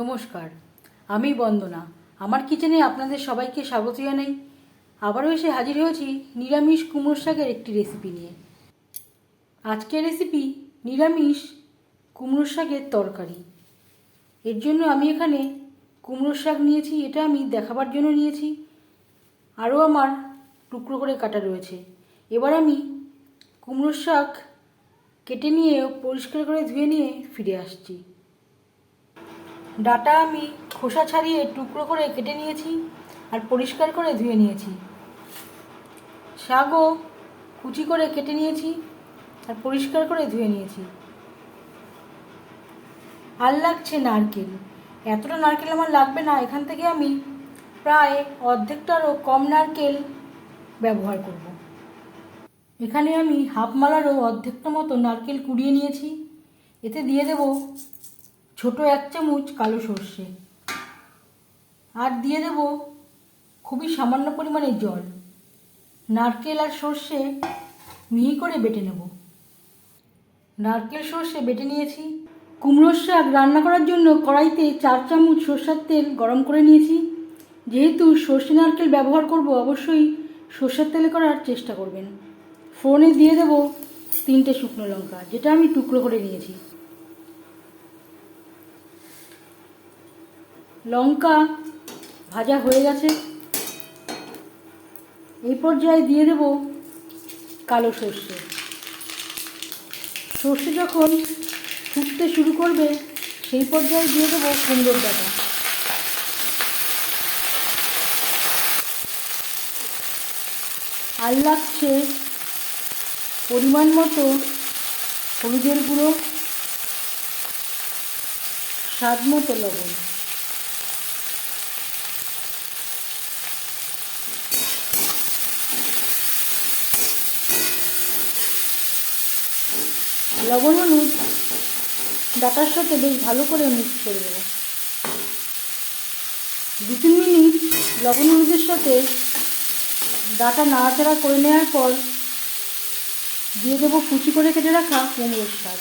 নমস্কার, আমি বন্দনা। আমার কিচেনে আপনাদের সবাইকে স্বাগত জানাই। আবারও এসে হাজির হয়েছি নিরামিষ কুমড়োর শাকের একটি রেসিপি নিয়ে। আজকের রেসিপি নিরামিষ কুমড়োর শাকের তরকারি। এর জন্য আমি এখানে কুমড়োর শাক নিয়েছি, এটা আমি দেখাবার জন্য নিয়েছি। আরও আমার টুকরো করে কাটা রয়েছে। এবার আমি কুমড়োর শাক কেটে নিয়ে, পরিষ্কার করে ধুয়ে নিয়ে ফিরে আসছি। ডাটা আমি খোসা ছাড়িয়ে টুকরো করে কেটে নিয়েছি আর পরিষ্কার করে ধুয়ে নিয়েছি। শাকও কুচি করে কেটে নিয়েছি আর পরিষ্কার করে ধুয়ে নিয়েছি। আর লাগছে নারকেল। এতটা নারকেল আমার লাগবে না, এখান থেকে আমি প্রায় অর্ধেকটারও কম নারকেল ব্যবহার করব। এখানে আমি হাফ মালারও অর্ধেকটা মতো নারকেল কুড়িয়ে নিয়েছি। এতে দিয়ে দেব ছোট এক চামচ কালো সর্ষে। আর দিয়ে দেব খুবই সামান্য পরিমাণে জল। নারকেল আর সর্ষে মিহি করে বেটে নেব। নারকেল, সর্ষে বেটে নিয়েছি। কুমড়োর শাক রান্না করার জন্য কড়াইতে চার চামচ সর্ষের তেল গরম করে নিয়েছি। যেহেতু সর্ষে নারকেল ব্যবহার করব, অবশ্যই সর্ষের তেলে করার চেষ্টা করবেন। ফোড়নে দিয়ে দেব তিনটে শুকনো লঙ্কা, যেটা আমি টুকরো করে নিয়েছি। লঙ্কা ভাজা হয়ে গেছে। এই পর্যায়ে দিয়ে দেব কালো সর্ষে। সর্ষে যখন ফুটতে শুরু করবে, সেই পর্যায়ে দিয়ে দেবো কুমড়োর ডাটা। আর লাগছে পরিমাণ মতো হলুদের গুঁড়ো, স্বাদ মতো লবণ। লবণ, হলুদ, ডাটার সাথে বেশ ভালো করে মিক্স করে দেবো দু, তিন মিনিট লবণ, হলুদের সাথে ডাটা নাড়াচাড়া করে নেওয়ার পর দিয়ে দেবো কুচি করে কেটে রাখা কুমড়োর শাক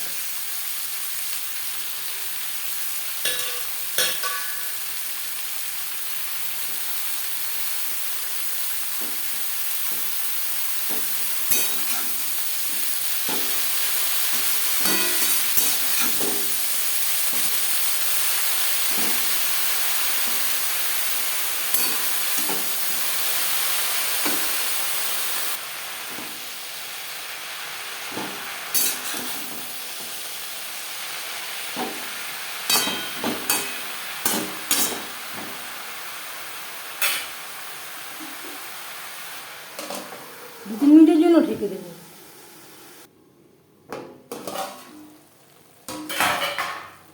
দু তিন মিনিটের জন্য ঢেকে দেবো।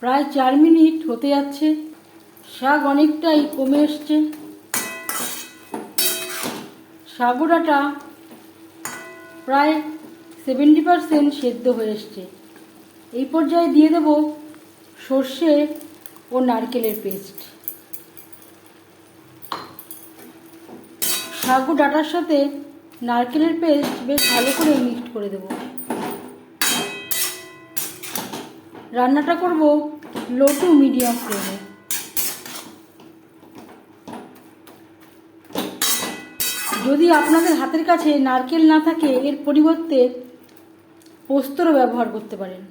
প্রায় চার মিনিট হতে যাচ্ছে। শাক অনেকটাই কমে এসছে। সাগুড়াটা প্রায় সেভেন্টি পারসেন্ট সেদ্ধ হয়ে এসছে। এই পর্যায়ে দিয়ে দেব সর্ষে ও নারকেলের পেস্ট। সাগু ডাটার সাথে নারকেলের পেস্ট বেশ ভালো করে মিক্সড করে দেব। রান্নাটা করব লো টু মিডিয়াম ফ্লেমে। যদি আপনাদের হাতের কাছে নারকেল না থাকে, এর পরিবর্তে পোস্তরও ব্যবহার করতে পারেন।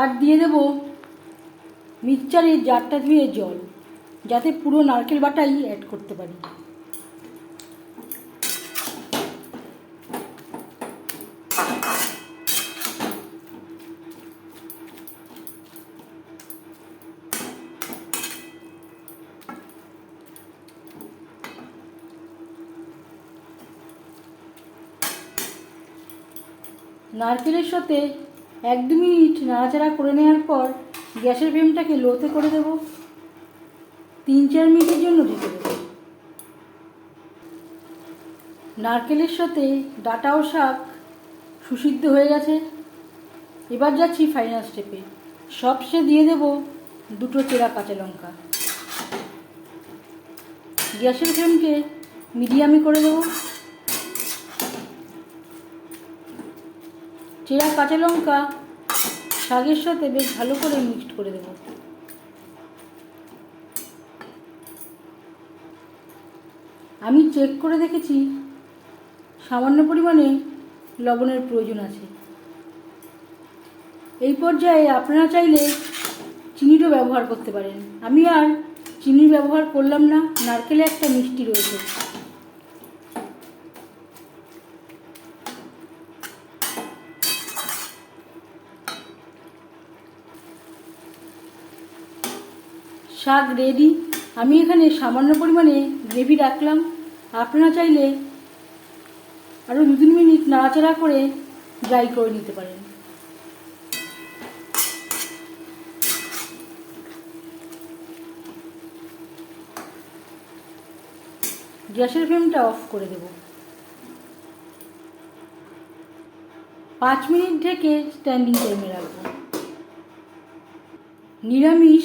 আর দিয়ে দেব মিক্সচারের জারটা ধুয়ে জল, যাতে পুরো নারকেল বাটাই অ্যাড করতে পারি। নারকেলের সাথে এক দু মিনিট নাড়াচাড়া করে নেওয়ার পর গ্যাসের ফ্লেমটাকে লোতে করে দেব। তিন চার মিনিটের জন্য ঢেকে দেব। নারকেলের সাথে ডাটা ও শাক সুসিদ্ধ হয়ে গেছে। এবার যাচ্ছি ফাইনাল স্টেপে সবসে দিয়ে দেব দুটো চেরা কাঁচা লঙ্কা। গ্যাসের ফ্লেমকে মিডিয়ামে করে দেবো। চেরা কাঁচা লঙ্কা, শাকের সাথে বেশ ভালো করে মিক্সড করে দেবো। আমি চেক করে দেখেছি, সামান্য পরিমাণে লবণের প্রয়োজন আছে। এই পর্যায়ে আপনারা চাইলে চিনিরও ব্যবহার করতে পারেন। আমি আর চিনি ব্যবহার করলাম না, নারকেলে একটা মিষ্টি রয়েছে। শাক রেডি আমি এখানে সামান্য পরিমাণে গ্রেভি রাখলাম। আপনারা চাইলে আরও দু তিন মিনিট নাড়াচাড়া করে ড্রাই করে নিতে পারেন। গ্যাসের ফ্লেমটা অফ করে দেব। পাঁচ মিনিট ঢেকে স্ট্যান্ডিং টাইমে রাখব। নিরামিষ